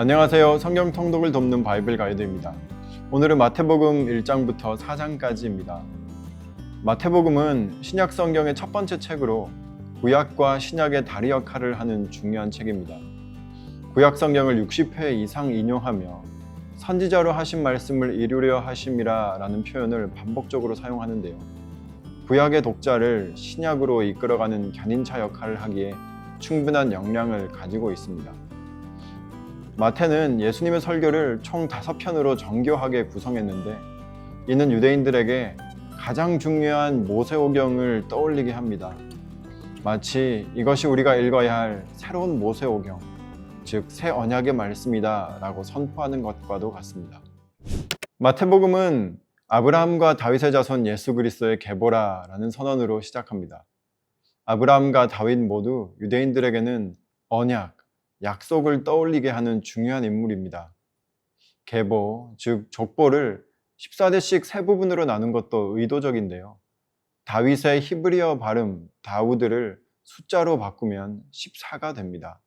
안녕하세요. 성경 통독을 돕는 바이블 가이드입니다. 오늘은 마태복음 1장부터 4장까지입니다. 마태복음은 신약 성경의 첫 번째 책으로 구약과 신약의 다리 역할을 하는 중요한 책입니다. 구약 성경을 60회 이상 인용하며 선지자로 하신 말씀을 이루려 하심이라라는 표현을 반복적으로 사용하는데요. 구약의 독자를 신약으로 이끌어가는 견인차 역할을 하기에 충분한 역량을 가지고 있습니다. 마태는 예수님의 설교를 총 다섯 편으로 정교하게 구성했는데 이는 유대인들에게 가장 중요한 모세오경을 떠올리게 합니다. 마치 이것이 우리가 읽어야 할 새로운 모세오경, 즉 새 언약의 말씀이다라고 선포하는 것과도 같습니다. 마태복음은 아브라함과 다윗의 자손 예수 그리스도의 계보라라는 선언으로 시작합니다. 아브라함과 다윗 모두 유대인들에게는 언약, 약속을 떠올리게 하는 중요한 인물입니다. 계보, 즉 족보를 14대씩 세 부분으로 나눈 것도 의도적인데요. 다윗의 히브리어 발음 다우드를 숫자로 바꾸면 14가 됩니다.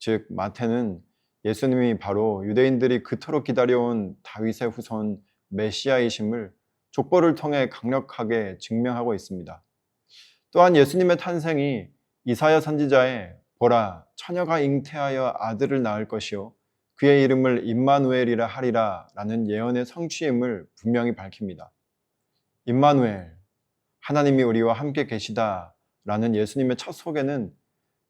즉 마태는 예수님이 바로 유대인들이 그토록 기다려온 다윗의 후손 메시아이심을 족보를 통해 강력하게 증명하고 있습니다. 또한 예수님의 탄생이 이사야 선지자의 보라 처녀가 잉태하여 아들을 낳을 것이요 그의 이름을 임마누엘이라 하리라라는 예언의 성취임을 분명히 밝힙니다. 임마누엘 하나님이 우리와 함께 계시다라는 예수님의 첫 소개는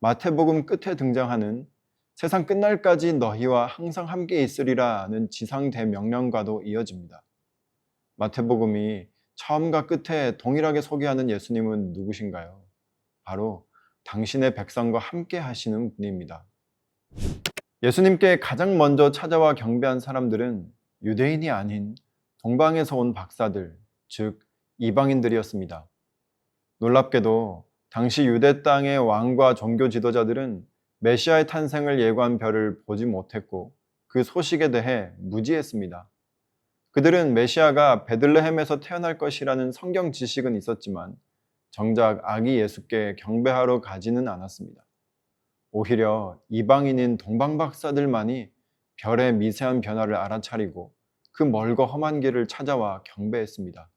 마태복음 끝에 등장하는 세상 끝날까지 너희와 항상 함께 있으리라는 지상 대명령과도 이어집니다. 마태복음이 처음과 끝에 동일하게 소개하는 예수님은 누구신가요? 바로 당신의 백성과 함께 하시는 분입니다. 예수님께 가장 먼저 찾아와 경배한 사람들은 유대인이 아닌 동방에서 온 박사들, 즉 이방인들이었습니다. 놀랍게도 당시 유대 땅의 왕과 종교 지도자들은 메시아의 탄생을 예고한 별을 보지 못했고 그 소식에 대해 무지했습니다. 그들은 메시아가 베들레헴에서 태어날 것이라는 성경 지식은 있었지만 정작 아기 예수께 경배하러 가지는 않았습니다. 오히려 이방인인 동방 박사들만이 별의 미세한 변화를 알아차리고 그 멀고 험한 길을 찾아와 경배했습니다.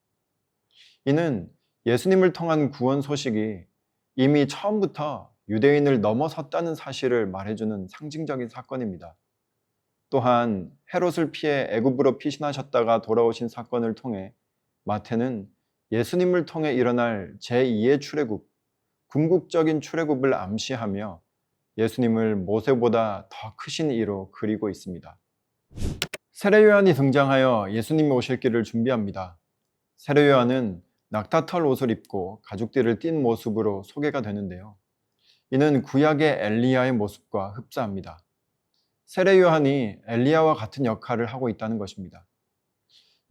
이는 예수님을 통한 구원 소식이 이미 처음부터 유대인을 넘어섰다는 사실을 말해주는 상징적인 사건입니다. 또한 헤롯을 피해 애굽으로 피신하셨다가 돌아오신 사건을 통해 마태는 예수님을 통해 일어날 제2의 출애굽, 궁극적인 출애굽을 암시하며 예수님을 모세보다 더 크신 이로 그리고 있습니다. 세례 요한이 등장하여 예수님이 오실 길을 준비합니다. 세례 요한은 낙타털 옷을 입고 가죽띠를 띤 모습으로 소개가 되는데요. 이는 구약의 엘리야의 모습과 흡사합니다. 세례 요한이 엘리야와 같은 역할을 하고 있다는 것입니다.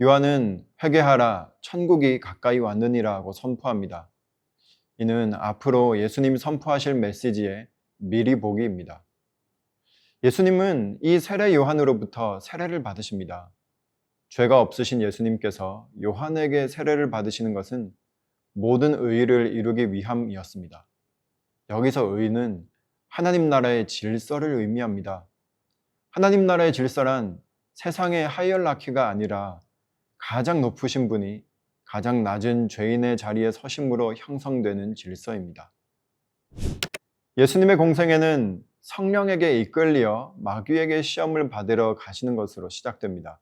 요한은 회개하라 천국이 가까이 왔느니라고 선포합니다. 이는 앞으로 예수님이 선포하실 메시지의 미리 보기입니다. 예수님은 이 세례 요한으로부터 세례를 받으십니다. 죄가 없으신 예수님께서 요한에게 세례를 받으시는 것은 모든 의를 이루기 위함이었습니다. 여기서 의는 하나님 나라의 질서를 의미합니다. 하나님 나라의 질서란 세상의 하이얼라키가 아니라 가장 높으신 분이 가장 낮은 죄인의 자리에 서심으로 형성되는 질서입니다. 예수님의 공생애는 성령에게 이끌리어 마귀에게 시험을 받으러 가시는 것으로 시작됩니다.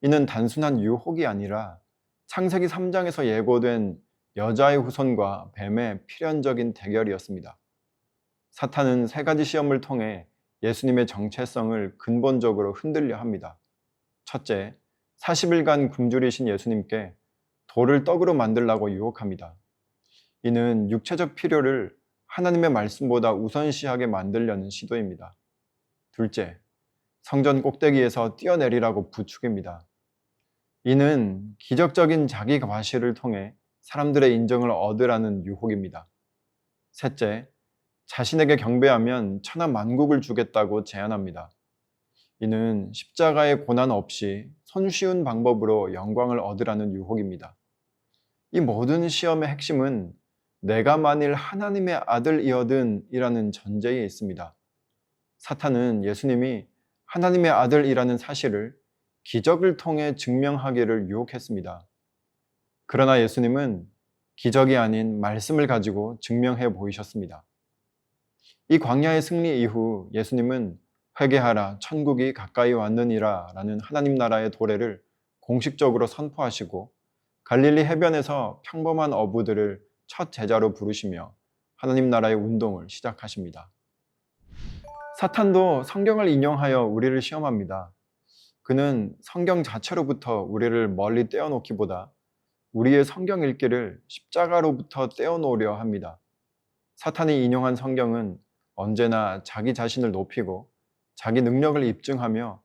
이는 단순한 유혹이 아니라 창세기 3장에서 예고된 여자의 후손과 뱀의 필연적인 대결이었습니다. 사탄은 세 가지 시험을 통해 예수님의 정체성을 근본적으로 흔들려 합니다. 첫째, 40일간 굶주리신 예수님께 돌을 떡으로 만들라고 유혹합니다. 이는 육체적 필요를 하나님의 말씀보다 우선시하게 만들려는 시도입니다. 둘째, 성전 꼭대기에서 뛰어내리라고 부추깁니다. 이는 기적적인 자기 과시를 통해 사람들의 인정을 얻으라는 유혹입니다. 셋째, 자신에게 경배하면 천하 만국을 주겠다고 제안합니다. 이는 십자가의 고난 없이 손쉬운 방법으로 영광을 얻으라는 유혹입니다. 이 모든 시험의 핵심은 내가 만일 하나님의 아들이어든 이라는 전제에 있습니다. 사탄은 예수님이 하나님의 아들이라는 사실을 기적을 통해 증명하기를 유혹했습니다. 그러나 예수님은 기적이 아닌 말씀을 가지고 증명해 보이셨습니다. 이 광야의 승리 이후 예수님은 회개하라 천국이 가까이 왔느니라 라는 하나님 나라의 도래를 공식적으로 선포하시고 갈릴리 해변에서 평범한 어부들을 첫 제자로 부르시며 하나님 나라의 운동을 시작하십니다. 사탄도 성경을 인용하여 우리를 시험합니다. 그는 성경 자체로부터 우리를 멀리 떼어놓기보다 우리의 성경 읽기를 십자가로부터 떼어놓으려 합니다. 사탄이 인용한 성경은 언제나 자기 자신을 높이고 자기 능력을 입증하며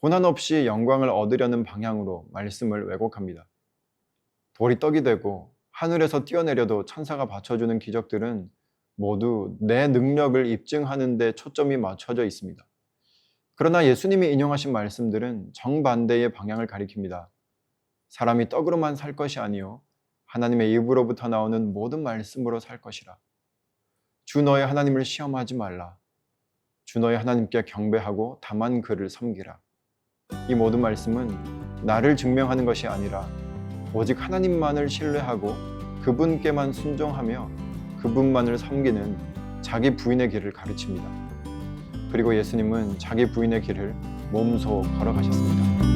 고난 없이 영광을 얻으려는 방향으로 말씀을 왜곡합니다. 돌이 떡이 되고 하늘에서 뛰어내려도 천사가 받쳐주는 기적들은 모두 내 능력을 입증하는 데 초점이 맞춰져 있습니다. 그러나 예수님이 인용하신 말씀들은 정반대의 방향을 가리킵니다. 사람이 떡으로만 살 것이 아니요 하나님의 입으로부터 나오는 모든 말씀으로 살 것이라. 주 너의 하나님을 시험하지 말라. 주 너의 하나님께 경배하고 다만 그를 섬기라. 이 모든 말씀은 나를 증명하는 것이 아니라 오직 하나님만을 신뢰하고 그분께만 순종하며 그분만을 섬기는 자기 부인의 길을 가르칩니다. 그리고 예수님은 자기 부인의 길을 몸소 걸어가셨습니다.